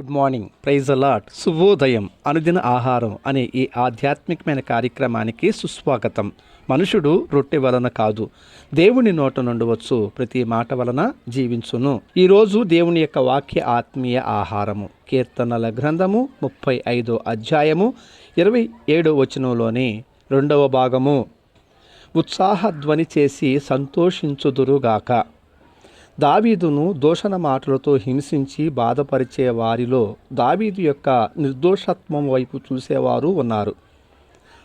Good morning praise allot శుభోదయం అనుదిన ఆహారం అనే ఈ ఆధ్యాత్మికమైన కార్యక్రమానికి సుస్వాగతం. మనుషుడు రొట్టె వలన కాదు. దేవుని నోట నుండి వచ్చు ప్రతి మాట వలన జీవించును. ఈరోజు దేవుని యొక్క వాక్య ఆత్మీయ ఆహారము. కీర్తనల గ్రంథము ముప్పై ఐదో అధ్యాయము ఇరవై ఏడో వచనంలోని రెండవ భాగము. ఉత్సాహధ్వని చేసి సంతోషించుదురుగాక. దావీదును దూషణ మాటలతో హింసించి బాధపరిచే వారిలో దావీదు యొక్క నిర్దోషత్వం వైపు చూసేవారు ఉన్నారు.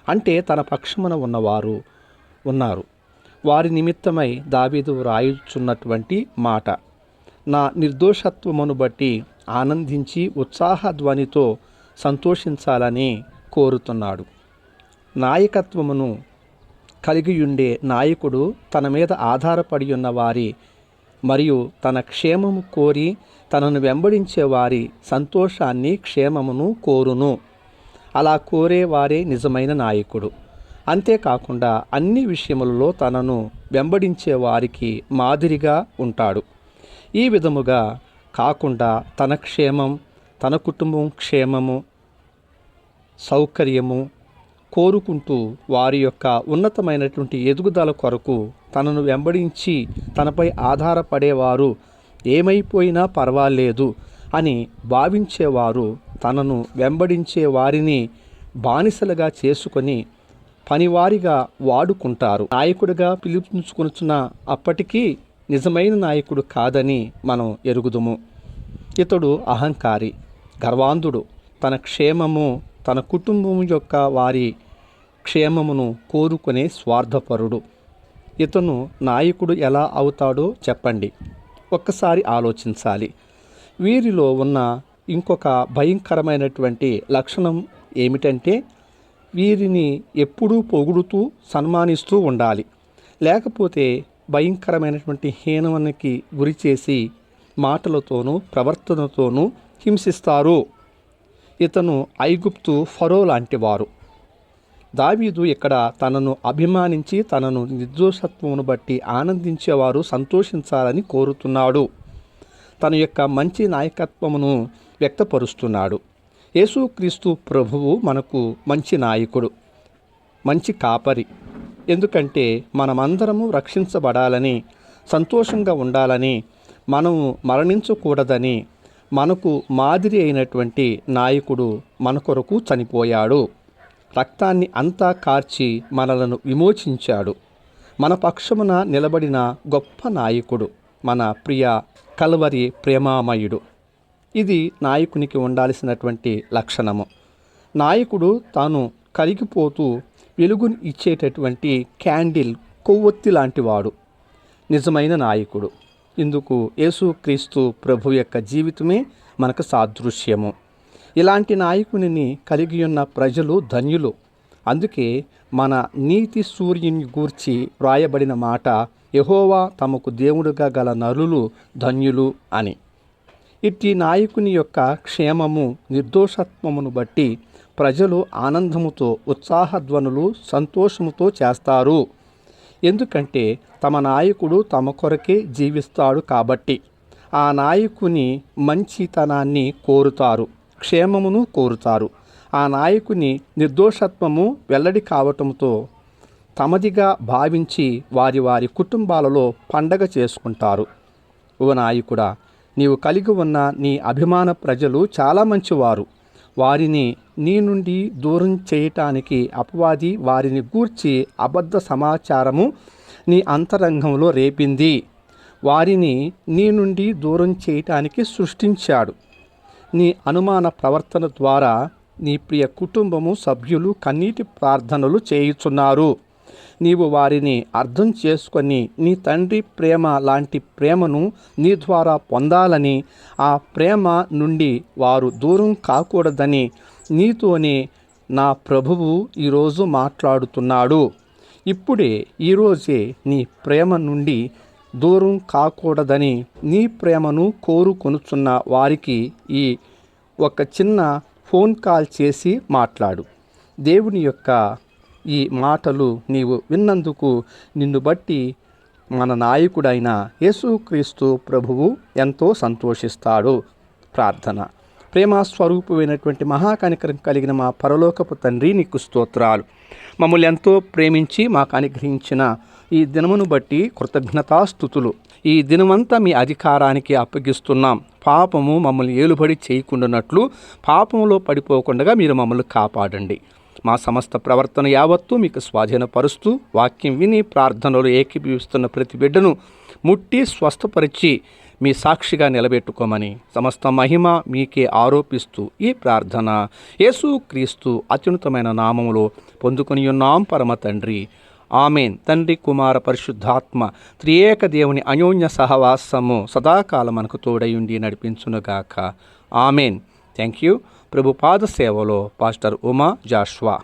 అంటే తన పక్షమున ఉన్నవారు ఉన్నారు. వారి నిమిత్తమై దావీదు వ్రాయుచున్నటువంటి మాట. నా నిర్దోషత్వమును బట్టి ఆనందించి ఉత్సాహ ధ్వనితో సంతోషించాలని కోరుతున్నాడు. నాయకత్వమును కలిగియుండే నాయకుడు తన మీద ఆధారపడి ఉన్న వారి మరియు తన క్షేమము కోరి తనను వెంబడించే వారి సంతోషాన్ని క్షేమమును కోరును. అలా కోరేవారే నిజమైన నాయకుడు. అంతేకాకుండా అన్ని విషయములలో తనను వెంబడించే వారికి మాదిరిగా ఉంటాడు. ఈ విధముగా కాకుండా తన క్షేమం తన కుటుంబం క్షేమము సౌకర్యము కోరుకుంటూ వారి యొక్క ఉన్నతమైనటువంటి ఎదుగుదల కొరకు తనను వెంబడించి తనపై ఆధారపడేవారు. ఏమైపోయినా పర్వాలేదు అని భావించేవారు తనను వెంబడించే వారిని బానిసలుగా చేసుకొని పనివారిగా వాడుకుంటారు. నాయకుడిగా పిలుపునిచ్చుకొనుచున్న అప్పటికీ నిజమైన నాయకుడు కాదని మనం ఎరుగుదుము. ఇతడు అహంకారి గర్వాంధుడు. తన క్షేమము తన కుటుంబం యొక్క వారి క్షేమమును కోరుకునే స్వార్థపరుడు. ఇతను నాయకుడు ఎలా అవుతాడో చెప్పండి. ఒక్కసారి ఆలోచించాలి. వీరిలో ఉన్న ఇంకొక భయంకరమైనటువంటి లక్షణం ఏమిటంటే వీరిని ఎప్పుడూ పొగుడుతూ సన్మానిస్తూ ఉండాలి. లేకపోతే భయంకరమైనటువంటి హీనమనికి గురి చేసి మాటలతోనూ ప్రవర్తనతోనూ హింసిస్తారు. ఇతను ఐగుప్తు ఫరో లాంటివారు దావీదు ఇక్కడ తనను అభిమానించి తనను నిర్దోషత్వమును బట్టి ఆనందించేవారు సంతోషించాలని కోరుతున్నాడు. తన యొక్క మంచి నాయకత్వమును వ్యక్తపరుస్తున్నాడు. యేసుక్రీస్తు ప్రభువు మనకు మంచి నాయకుడు మంచి కాపరి. ఎందుకంటే మనమందరము రక్షించబడాలని సంతోషంగా ఉండాలని మనము మరణించకూడదని మనకు మాదిరి అయినటువంటి నాయకుడు మన కొరకు చనిపోయాడు. రక్తాన్ని అంతా కార్చి మనలను విమోచించాడు. మన పక్షమున నిలబడిన గొప్ప నాయకుడు మన ప్రియ కల్వరి ప్రేమామయుడు. ఇది నాయకునికి ఉండాల్సినటువంటి లక్షణము. నాయకుడు తాను కరిగిపోతూ వెలుగును ఇచ్చేటటువంటి క్యాండిల్ కొవ్వొత్తి లాంటివాడు. నిజమైన నాయకుడు. ఇందుకు యేసుక్రీస్తు ప్రభు యొక్క జీవితమే మనకు సాదృశ్యము. ఇలాంటి నాయకునిని కలిగి ఉన్న ప్రజలు ధన్యులు. అందుకే మన నీతి సూర్యుని గూర్చి వ్రాయబడిన మాట యహోవా తమకు దేవుడుగా గల నరులు ధన్యులు అని. ఇట్టి నాయకుని యొక్క క్షేమము నిర్దోషత్వమును బట్టి ప్రజలు ఆనందముతో ఉత్సాహధ్వనులు సంతోషముతో చేస్తారు. ఎందుకంటే తమ నాయకుడు తమ కొరకే జీవిస్తాడు కాబట్టి. ఆ నాయకుని మంచితనాన్ని కోరుతారు. క్షేమమును కోరుతారు. ఆ నాయకుని నిర్దోషత్వము వెల్లడి కావటంతో తమదిగా భావించి వారి వారి కుటుంబాలలో పండగ చేసుకుంటారు. ఓ నాయకుడా నీవు కలిగి ఉన్న నీ అభిమాన ప్రజలు చాలా మంచివారు. వారిని నీ నుండి దూరం చేయటానికి అపవాది వారిని గూర్చి అబద్ధ సమాచారము నీ అంతరంగంలో రేపింది. వారిని నీ నుండి దూరం చేయటానికి సృష్టించాడు. నీ అనుమాన ప్రవర్తన ద్వారా నీ ప్రియ కుటుంబము సభ్యులు కన్నీటి ప్రార్థనలు చేయుచున్నారు. నీవు వారిని అర్థం చేసుకొని నీ తండ్రి ప్రేమ లాంటి ప్రేమను నీ ద్వారా పొందాలని ఆ ప్రేమ నుండి వారు దూరం కాకూడదని నీతోనే నా ప్రభువు ఈరోజు మాట్లాడుతున్నాడు. ఇప్పుడే ఈరోజే నీ ప్రేమ నుండి దూరం కాకూడదని నీ ప్రేమను కోరుకొనుచున్న వారికి ఈ ఒక చిన్న ఫోన్ కాల్ చేసి మాట్లాడు. దేవుని యొక్క ఈ మాటలు నీవు విన్నందుకు నిన్ను బట్టి మన నాయకుడైన యేసుక్రీస్తు ప్రభువు ఎంతో సంతోషిస్తాడు. ప్రార్థన. ప్రేమ స్వరూపమైనటువంటి మహాకనికరం కలిగిన మా పరలోకపు తండ్రి నీకు స్తోత్రాలు. మమ్మల్ని ఎంతో ప్రేమించి మాకు అనుగ్రహించిన ఈ దినమును బట్టి కృతజ్ఞతాస్థుతులు. ఈ దినమంతా మీ అధికారానికి అప్పగిస్తున్నాం. పాపము మమ్మల్ని ఏలుబడి చేయకుండానట్లు పాపములో పడిపోకుండా మీరు మమ్మల్ని కాపాడండి. మా సమస్త ప్రవర్తన యావత్తు మీకు స్వాధీనపరుస్తూ వాక్యం విని ప్రార్థనలు ఏకీభవిస్తున్న ప్రతి బిడ్డను ముట్టి స్వస్థపరిచి మీ సాక్షిగా నిలబెట్టుకోమని సమస్త మహిమ మీకే ఆరోపిస్తూ ఈ ప్రార్థన యేసు క్రీస్తు అత్యున్నతమైన నామములో పొందుకుని ఉన్నాం పరమ తండ్రి. ఆమెన్. తండ్రి కుమార పరిశుద్ధాత్మ త్రియేక దేవుని అన్యోన్య సహవాసము సదాకాలం మనకు తోడయుండి నడిపించునుగాక. ఆమెన్. Thank you. ప్రభు పాద సేవలో పాస్టర్ ఉమా జాష్వా.